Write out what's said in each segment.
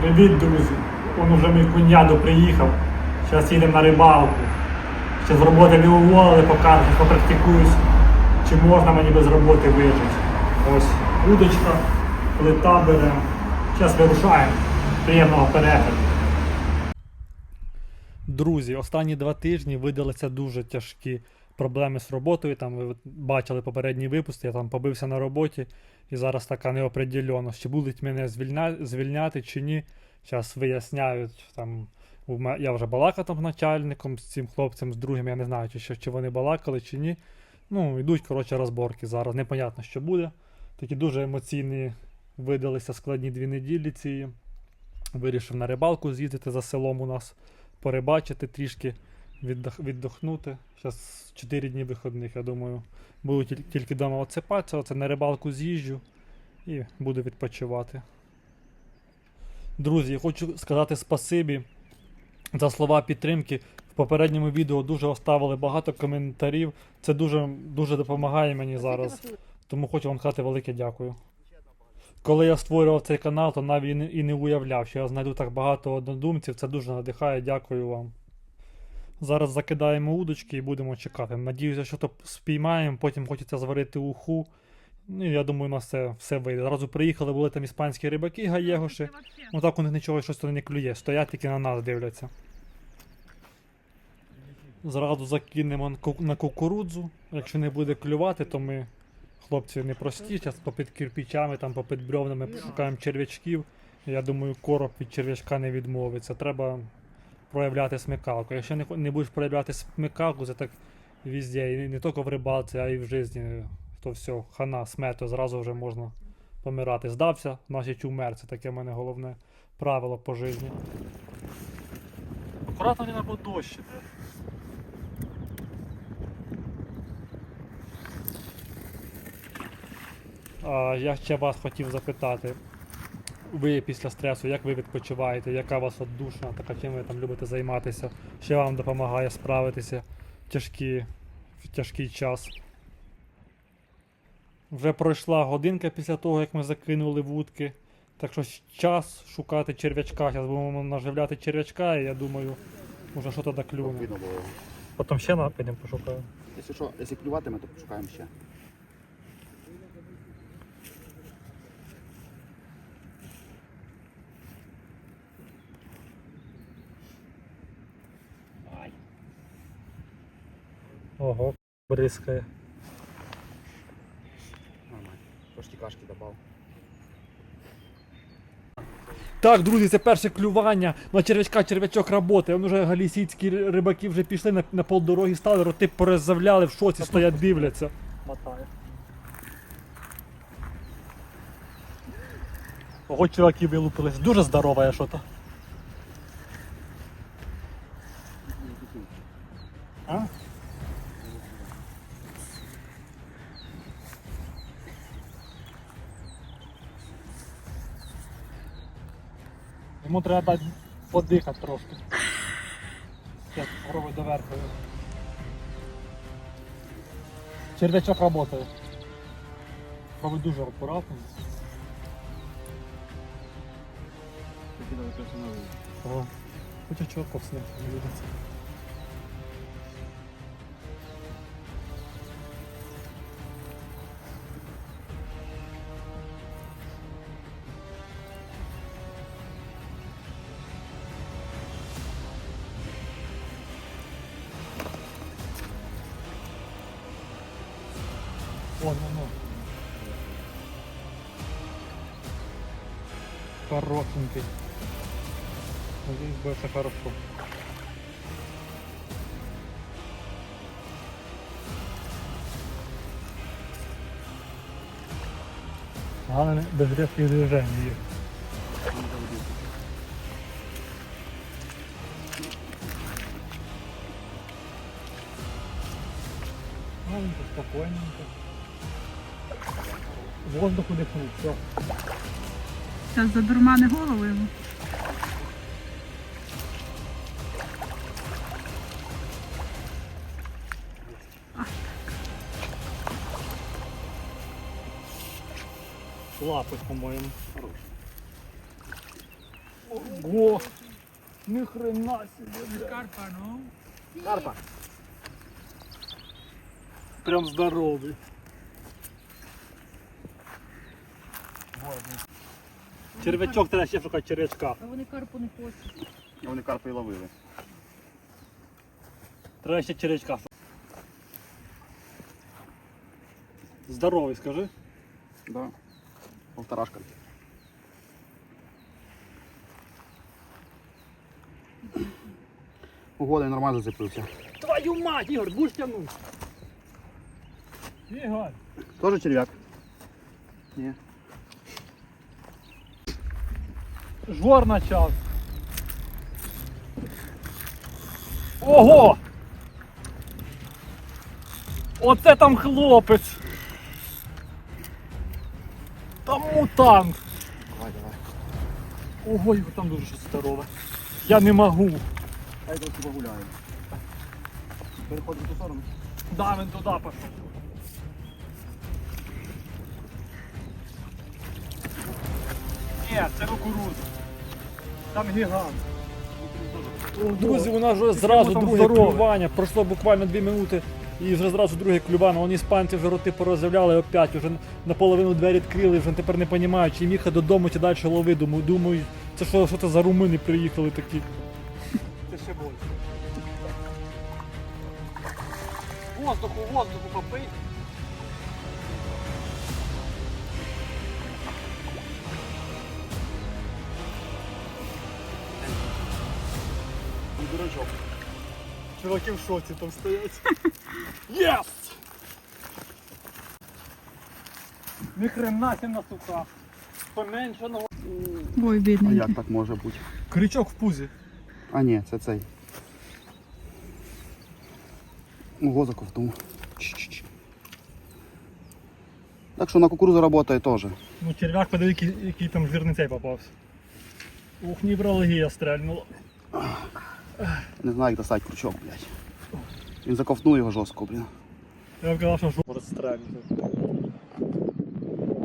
Привіт, друзі! Он уже мій кунядо приїхав. Зараз їдемо на рибалку. Ще з роботи не уволили, покажу, попрактикуюсь, чи можна мені без роботи вижити. Ось удочка, плита беремо. Зараз вирушаємо. Приємного перегляду. Друзі, останні два тижні видалися дуже тяжкі проблеми з роботою. Там ви бачили попередній випуск, я там побився на роботі, і зараз така неопределеність, чи будуть мене звільня... звільняти чи ні. Зараз виясняють. Там, я вже балакав там з начальником, з цим хлопцем, з другим, я не знаю, чи, що, чи вони балакали, чи ні. Ну, йдуть, коротше, розборки зараз. Непонятно, що буде. Такі дуже емоційні видалися складні дві неділі ці. Вирішив на рибалку з'їздити за селом у нас, порибачити трішки, віддох, віддохнути. Зараз 4 дні виходних, я думаю, буду тіль- тільки вдома отсипатися, оце на рибалку з'їжджу і буду відпочивати. Друзі, я хочу сказати спасибі за слова підтримки. В попередньому відео дуже оставили багато коментарів. Це дуже, дуже допомагає мені зараз. Тому хочу вам сказати велике дякую. Коли я створював цей канал, то навіть і не уявляв, що я знайду так багато однодумців. Це дуже надихає, дякую вам. Зараз закидаємо удочки і будемо чекати. Надіюся, що то спіймаємо, потім хочеться зварити уху. Ну, я думаю, у нас все, все вийде. Зразу приїхали, були там іспанські рибаки, гаєгоші. Ну так у них нічого щось не клює, стоять тільки на нас дивляться. Зразу закинемо на кукурудзу. Якщо не буде клювати, то ми, хлопці, не прості. Зараз попід кирпичами, там попід бревнами пошукаємо черв'ячків. Я думаю, короб від черв'ячка не відмовиться. Треба проявляти смикалку. Якщо не, не будеш проявляти смикалку, це так везде, і не тільки в рибалці, а й в житті, то все, хана, смето, зразу вже можна помирати. Здався, значить умер. Це таке в мене головне правило по житті. Акуратно не на дощ іде. А, я ще вас хотів запитати. Ви після стресу, як ви відпочиваєте, яка у вас отдушна, така чим ви там любите займатися, що вам допомагає справитися в, тяжкі, в тяжкий час. Вже пройшла годинка після того, як ми закинули вудки. Так що час шукати черв'ячка. Зараз будемо наживляти черв'ячка, і я думаю, може що тоді клюне. Потім ще на підемо пошукаємо. Якщо що, якщо клюватиме, то пошукаємо ще. Ого, бризкає. Нормально. Трошки кашки добав. Так, друзі, це перше клювання на черв'ячка, черв'ячок роботи. Он уже галісійські рибаки вже пішли на, на полдороги стали, роти пороззавляли в шоці, стоять, дивляться. Мотає. Ого, чуваки вилупились. Дуже здорове що-то. А? Йому треба дати подихати трошки. Зараз пробуй доверху. Черв'ячок працює. Пробуй дуже акуратно. О, Хоча чуваков з Вон, вон, вон. Хорошенький. Надеюсь, будет все хорошо. Главное, без резких движений. Маленько, спокойненько. Воздуху дихнул, все. Зараз задурмани голову йому. Лапы, по-моему. Ого! Ни хрена себе, Карпа, ну. Карпа. Прям здоровий. Червячок треба ще шукати червячка. А вони карпу не хочуть. Вони карпи і ловили. Треба ще червячка. Здоровий, скажи. Да. Полторашка. Угода нормально зацепився. Твою мать, Ігор, будеш тягнути? Ігор. Тоже черв'як? Ні. Жор начав. Ого! Оце там хлопець. Там мутант. Давай, давай. Ого, його там дуже щось здорове. Я не можу. Хай трохи погуляємо. Переходимо ту сторону. Да, він туди пішов. Ні, це кукурудза. Там гігант. Друзі, у нас вже зразу там друге здорове. клювання. Пройшло буквально 2 минути і вже зразу друге клювання. Вони іспанці вже роти порозявляли опять, вже наполовину двері відкрили, вже тепер не розуміють, чи їхати додому, чи далі лови. Думаю, думаю, це що, що це за румини приїхали такі. Це ще більше. Воздуху, воздуху попий. Чуваки в шоці там стоять. Єс! Ні хрена сі на суках. Поменшеного. Ой, А бідний. як так може бути? Крючок в пузі. А ні, це цей. Ого, заковтнув. Чш-чш-чш. Так що на кукурузу працює теж. Ну, черв'як подиви, який, який там жирний цей попався. Ух, неврологія стрельнула. Не знаю, як достати крючок, блядь. Він заковтнув його жорстко, блін. Я б казав, що ж може.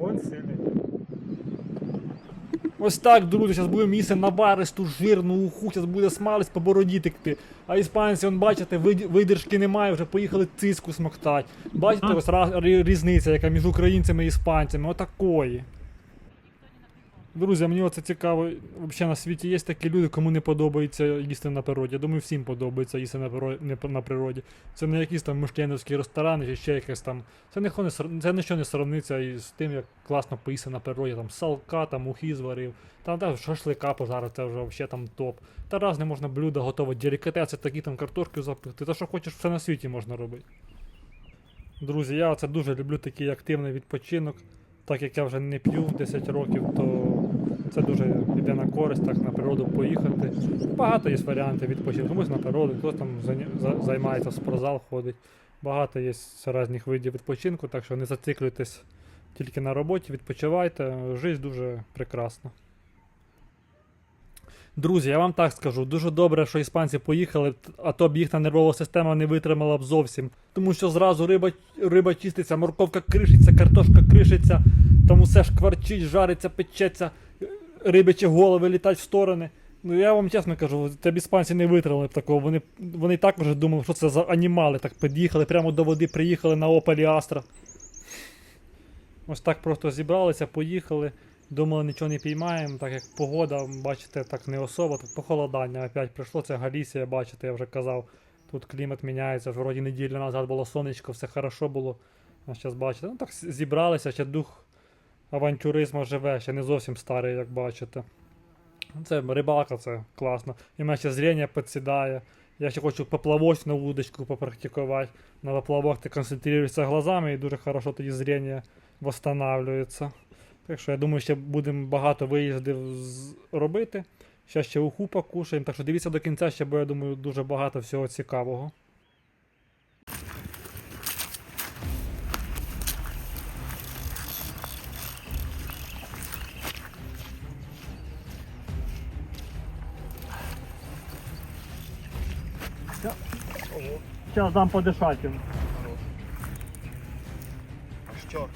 Вон сильний. Ось так, друзі, зараз буде місце на баристу жирну уху, зараз буде смалець по бороді текти. А іспанці, он, бачите, видержки немає, вже поїхали циску смоктать. Бачите, ось різниця, яка між українцями і іспанцями. Отакої. Друзі, мені оце цікаво, взагалі на світі є такі люди, кому не подобається їсти на природі. Я думаю, всім подобається їсти на природі, не. Це не якісь там мишленівські ресторани чи ще якесь там. Це не це нічого не сравниться із тим, як класно поїсти на природі. Там салка, там ухи зварив, там та, шашлика пожарив, це вже взагалі там топ. Та разне можна блюда готувати, делікатеси, такі там картошки запекти. Та що хочеш, все на світі можна робити. Друзі, я це дуже люблю такий активний відпочинок. Так як я вже не п'ю 10 років, то це дуже йде на користь, так на природу поїхати. Багато є варіантів відпочинку. Комусь на природу, хтось там займається спортзал, ходить. Багато є різних видів відпочинку, так що не зациклюйтесь тільки на роботі, відпочивайте. Жизнь дуже прекрасна. Друзі, я вам так скажу, дуже добре, що іспанці поїхали, а то б їхня нервова система не витримала б зовсім. Тому що зразу риба, риба чиститься, морковка кришиться, картошка кришиться, там усе шкварчить, жариться, печеться, рибячі голови літать в сторони. Ну я вам чесно кажу, це іспанці не витримали б такого. Вони, вони так вже думали, що це за анімали. Так під'їхали прямо до води, приїхали на Опелі Астра. Ось так просто зібралися, поїхали. Думали, нічого не піймаємо, так як погода, бачите, так не особо, так похолодання опять прийшло, це Галісія, бачите, я вже казав, тут клімат міняється, вроді неділю назад було сонечко, все хорошо було. А зараз бачите, ну так зібралися, ще дух авантюризму живе, ще не зовсім старий, як бачите. Це рибалка, це класно. І мене ще зріння підсідає. Я ще хочу поплавочну удочку попрактикувати. На поплавок ти концентруєшся глазами і дуже хорошо тоді зріння восстанавливається. Так що я думаю, ще будемо багато виїздів робити. Ще ще уху покушаємо. Так що дивіться до кінця, ще бо я думаю, дуже багато всього цікавого. Зараз дам подишати. їм. А що?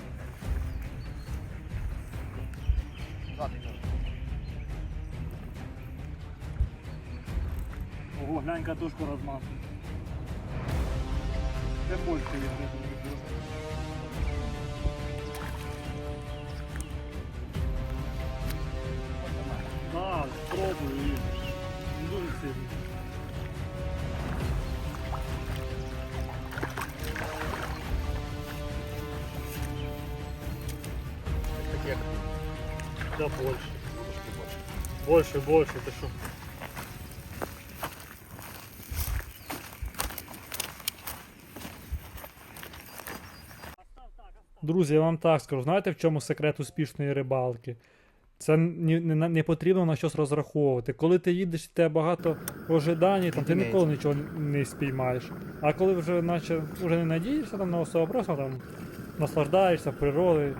Ого, глянь, катушку розмазує. Це більше від. Так, спробую. Да, больше. Больше, больше, ты что? Друзі, я вам так скажу, знаєте в чому секрет успішної рибалки? Це не, не, не потрібно на щось розраховувати. Коли ти їдеш, і тебе багато ожидань, там, ти ніколи нічого не спіймаєш. А коли вже наче вже не надієшся там, на особу, просто там наслаждаєшся природою,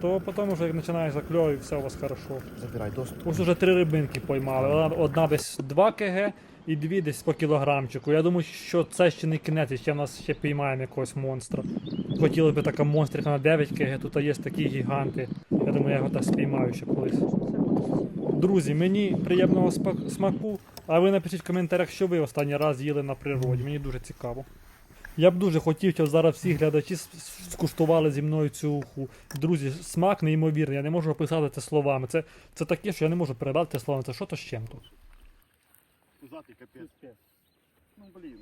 то потім вже як починаєш закльовувати, і все у вас хорошо. Забирай доступ. Ось уже три рибинки поймали. Одна, одна десь 2 кг і дві десь по кілограмчику. Я думаю, що це ще не кінець, і ще в нас ще піймаємо якогось монстра. Хотіли б така монстрика на 9 кг, тут є такі гіганти. Я думаю, я його так спіймаю ще колись. Друзі, мені приємного смаку, а ви напишіть в коментарях, що ви останній раз їли на природі. Мені дуже цікаво. Я б дуже хотів, щоб зараз всі глядачі скуштували зі мною цю уху. Друзі, смак неймовірний, я не можу описати це словами. Це, це таке, що я не можу передати це словами. Це що то з чим тут? Пузатий капець. Ну блін.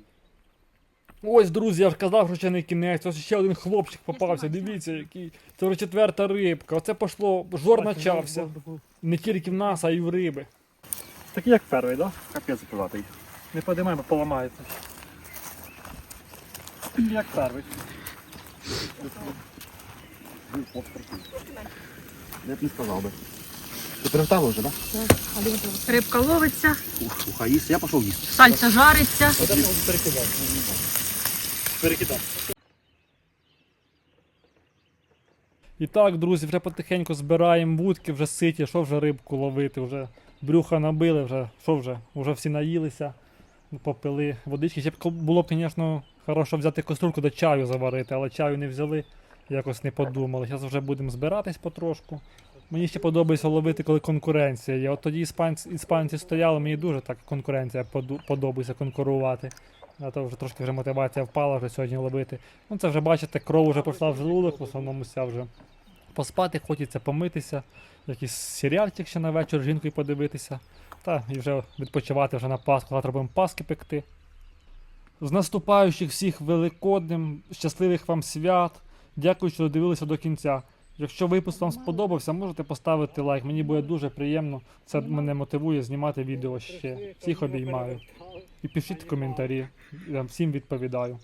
Ось, друзі, я ж казав, що ще не кінець. Ось ще один хлопчик попався. Дивіться, який. Це вже четверта рибка. Оце пішло, жор начався. Не тільки в нас, а й в риби. Такий як перший, так? Капець пузатий. Не подимаємо, поламається. Як. Ну. Я б не сказав би. Ти перестав вже, так? Рибка ловиться, Ух, уха їсть, я пішов їсти. сальця жариться. Перекидай. Перекидай. І так, друзі, вже потихеньку збираємо вудки, вже ситі, що вже рибку ловити, вже брюха набили, вже, що вже, вже всі наїлися, попили водички. Ще б було б, звісно, хорошо взяти каструльку до чаю заварити, але чаю не взяли, якось не подумали. Зараз вже будемо збиратись потрошку. Мені ще подобається ловити, коли конкуренція є. От тоді іспанці, іспанці стояли, мені дуже так конкуренція подобається конкурувати. А то вже трошки вже мотивація впала вже сьогодні ловити. Ну це вже бачите, кров вже пішла в желудок, в основному вся вже. Поспати хочеться помитися, якийсь серіальчик ще на вечір жінкою подивитися. Та і вже відпочивати вже на Пасху, завтра будемо Паски пекти. З наступаючих всіх великодним, щасливих вам свят. Дякую, що додивилися до кінця. Якщо випуск вам сподобався, можете поставити лайк. Мені буде дуже приємно. Це мене мотивує знімати відео ще. Всіх обіймаю. І пишіть коментарі. Я всім відповідаю.